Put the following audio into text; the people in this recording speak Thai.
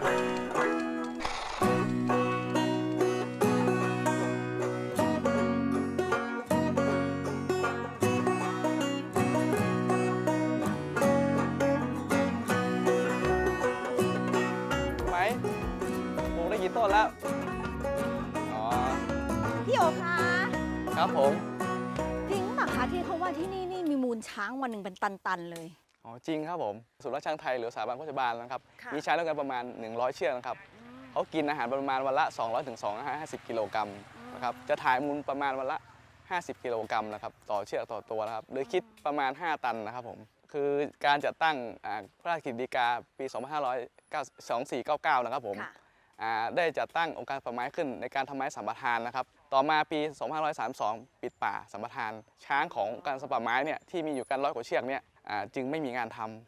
ไหมปลูกได้กี่ต้นแล้ว อ๋อ พี่โอคะครับผม จริงป่ะคะที่เขาว่าที่นี่นี่มีมูลช้างวันหนึ่งเป็นตัน ๆ เลย อ๋อจริงครับผมศูนย์รักช้างไทยหรือสถาบันโฆษบาลนะครับค่ะมีช้างด้วยกันประมาณ 100 เชือกนะครับเขากินอาหารประมาณวันละ 200ถึง250 กิโลกรัมนะครับจะถ่ายมูลประมาณวันละ 50 กิโลกรัมนะครับต่อเชือกต่อตัวนะครับหรือคิดประมาณ 5 ตันนะครับผมคือการจัดตั้งอ่าพระราชกฤษฎีกาปี 252499 นะครับผมค่ะอ่าได้จัดตั้งองค์การป่าไม้ขึ้นในการทำไม้สัมปทานนะครับ ต่อมาปี 2532 ปิดป่าสัมปทาน ช้างขององค์การสัมปทานไม้เนี่ยที่มีอยู่กันร้อยกว่าเชือกเนี่ยอ่า จึงไม่มีงานท